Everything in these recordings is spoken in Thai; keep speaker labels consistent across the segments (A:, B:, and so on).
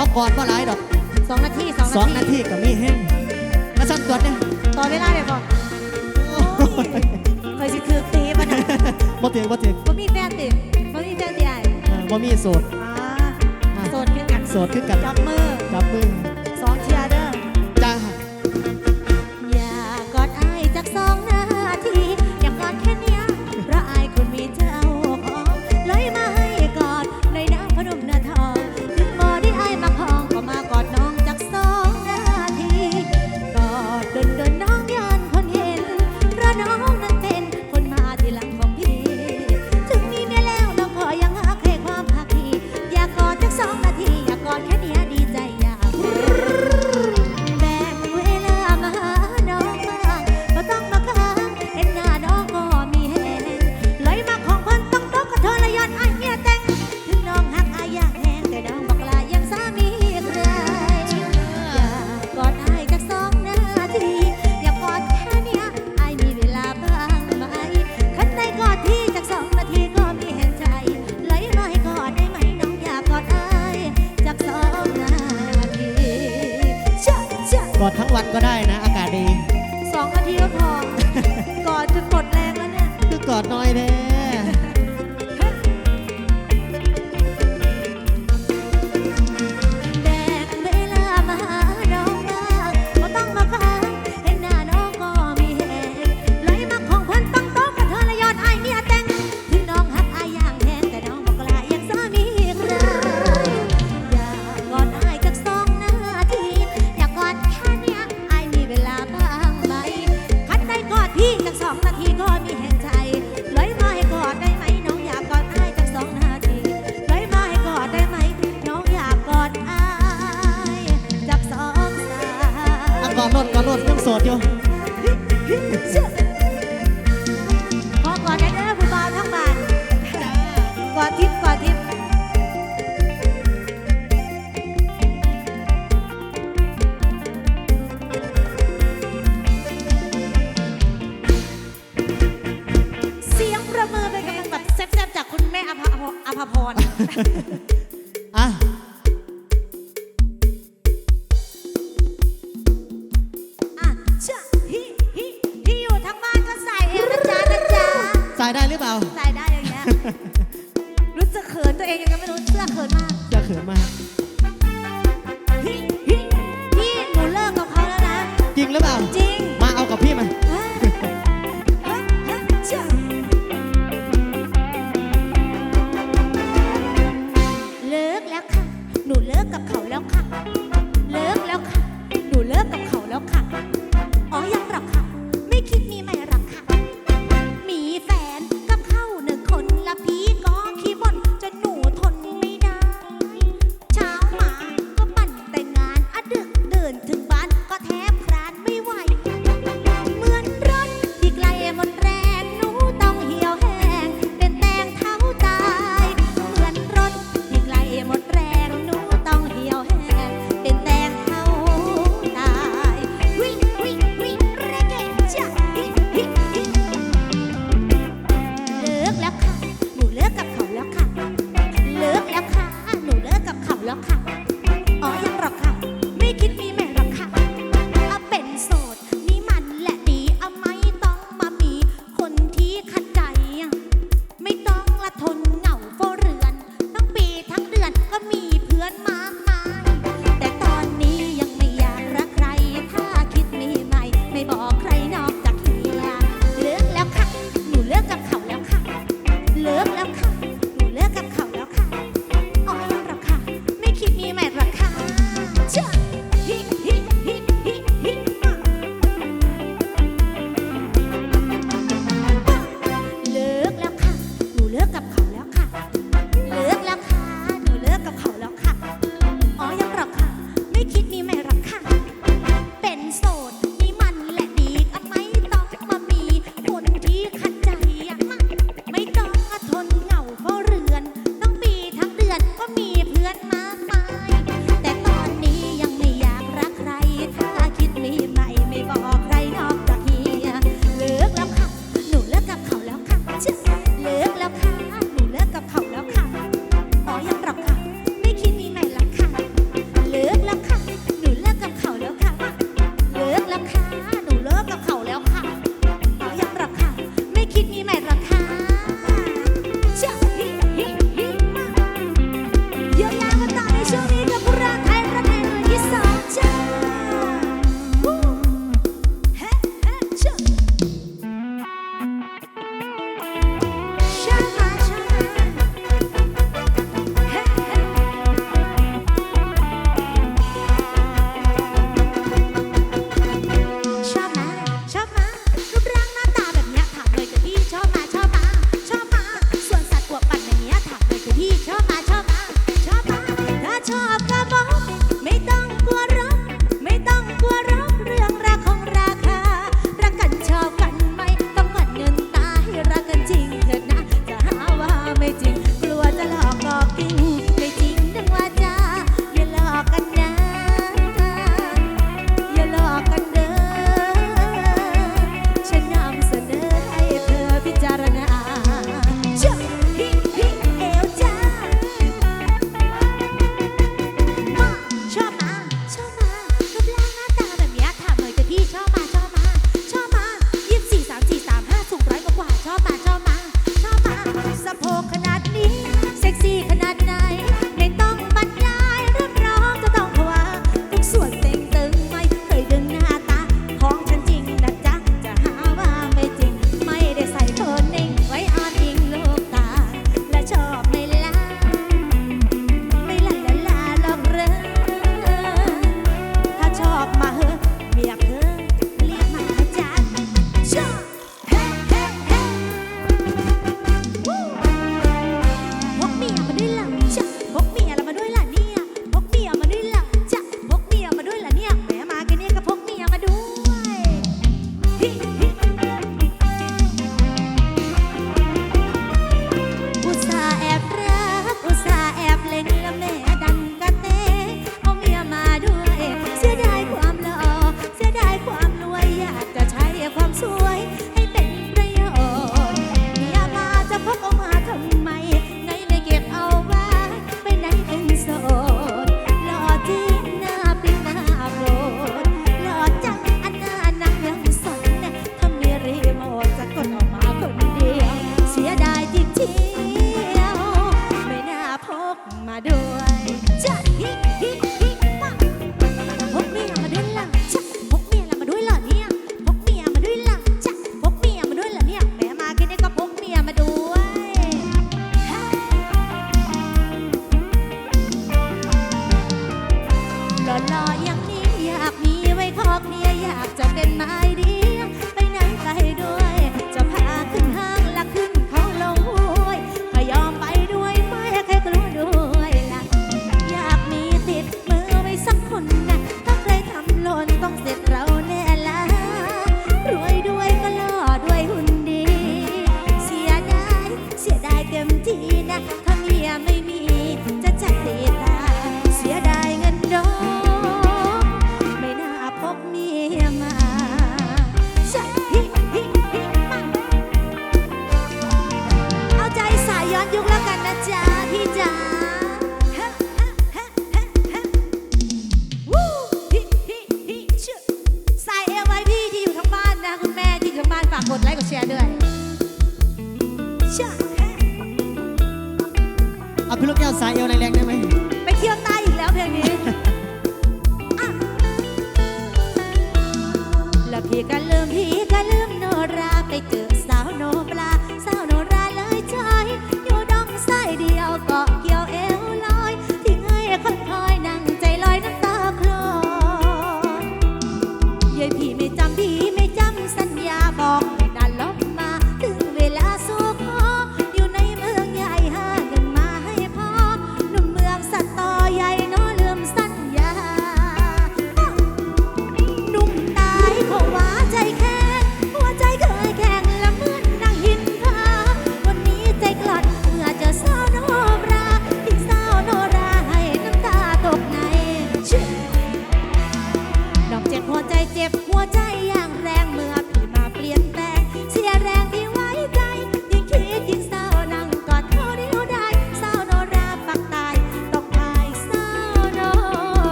A: อกอดพ่อหลายดอก
B: สองนาทีสองนาที
A: กับมีแห้งมาสั้นตัวจเนี่ย
B: ต่อเวลาเลยบอกเคยสิคือตีมันนะ
A: บ่ถึงบ่ถึง
B: บ่มีแฟนติบ่มีแฟนตีไอ้
A: อ่าบ่มีโสด
B: โสดขึ้นกันโสดขึ้นกัน จับมือ จับมือ 大家知道。 ล้นต้องเสร็จ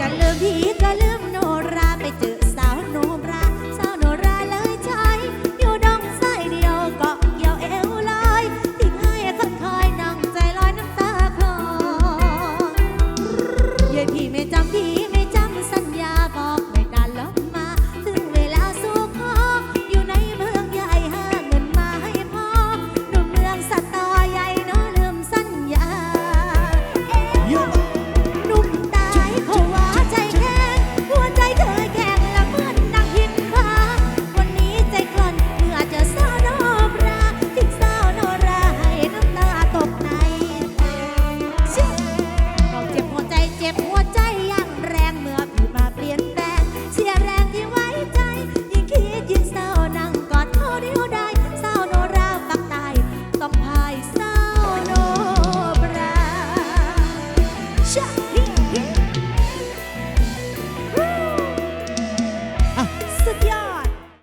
B: กันเลยพี่